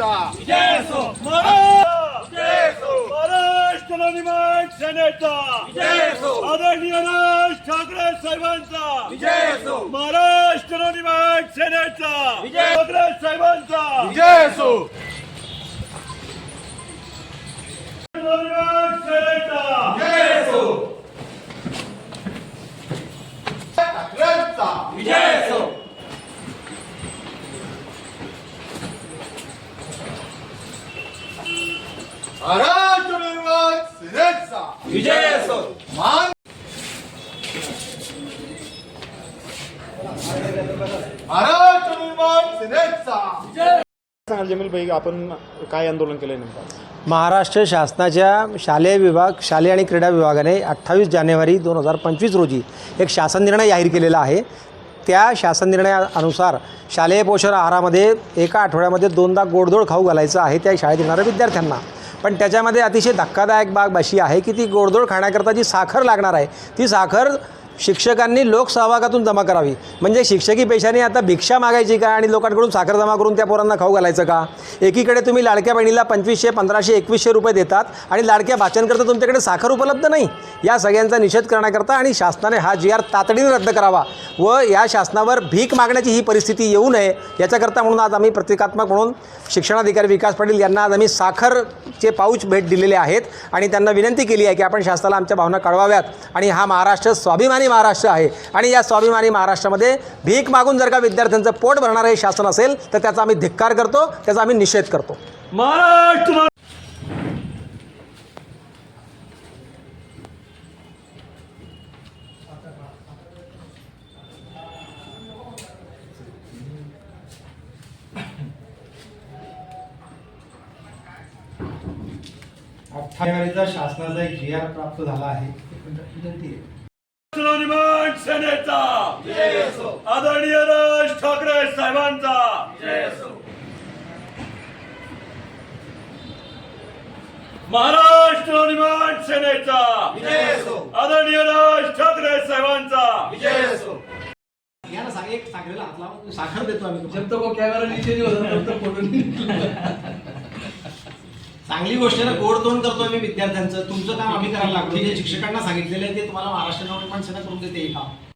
सेनेचा महाराष्ट्र. नवनिर्माण सेनेचा आदरणीय राज ठाकरे साहेबांचा. महाराष्ट्र नवनिर्माण सेनेचा ठाकरे साहेबांचा. विजय नवनिर्माण सेनेचा ठाकरेंचा महाराष्ट्र निर्माण सेनेचा विजय असो मान महाराष्ट्र निर्माण सेनेचा सांगाल जमील भाई आपण काय आंदोलन केलं नेमकं महाराष्ट्र शासनाच्या शालेय विभाग शालेय आणि क्रीडा विभागाने अठ्ठावीस जानेवारी दोन हजार पंचवीस रोजी एक शासन निर्णय जाहीर केलेला आहे. त्या शासन निर्णयानुसार शालेय पोषण आहारामध्ये एका आठवड्यामध्ये दोनदा गोडधोड खाऊ घालायचं आहे. त्या शाळेत येणाऱ्या विद्यार्थ्यांना पण त्याच्यामध्ये अतिशय धक्कादायक बाब अशी आहे की ती गोडधोड खाण्याकरता जी साखर लागणार आहे ती साखर शिक्षकांनी लोकसहभागातून जमा करावी. म्हणजे शिक्षकी पेशाने आता भिक्षा मागायची का आणि लोकांकडून साखर जमा करून त्या पोरांना खाऊ घालायचं का? एकीकडे तुम्ही लाडक्या बहिणीला पंचवीसशे पंधराशे एकवीसशे रुपये देतात आणि लाडक्या भाचनकरता तुमच्याकडे साखर उपलब्ध नाही. या सगळ्यांचा निषेध करण्याकरता आणि शासनाने हा जी आर तातडीने रद्द करावा व या शासनावर भीक मागण्याची ही परिस्थिती येऊ नये याच्याकरता म्हणून आज आम्ही प्रतिकात्मक म्हणून शिक्षणाधिकारी विकास पाटील यांना आज आम्ही साखरचे पाऊच भेट दिलेले आहेत आणि त्यांना विनंती केली आहे की आपण शासनाला आमच्या भावना कळवाव्यात आणि हा महाराष्ट्र स्वाभिमानी महाराष्ट्र आहे. आणि या स्वाभिमानी महाराष्ट्रामध्ये भीक मागून जर का विद्यार्थ्यांचं पोट भरणारं हे शासन असेल तर त्याचा आम्ही धिक्कार करतो त्याचा आम्ही निषेध करतो. महाराष्ट्र शासनाचा एक जी आर प्राप्त झाला आहे. नवनिर्माण सेनेचा आदरणीय राज ठाकरे साहेबांचा. महाराष्ट्र नवनिर्माण सेनेचा आदरणीय राज ठाकरे साहेबांचा. साखर देतो आम्ही जब तक वो कैमरा नीचे नहीं होता तब तक फोटो नहीं चांगली गोष्ट आहे ना गोड तोंड करतो आम्ही विद्यार्थ्यांचं. तुमचं काम आम्ही करायला लागलो. जे शिक्षकांना सांगितलेलं आहे ते तुम्हाला महाराष्ट्र नवनिर्माण सेना करून देते काम.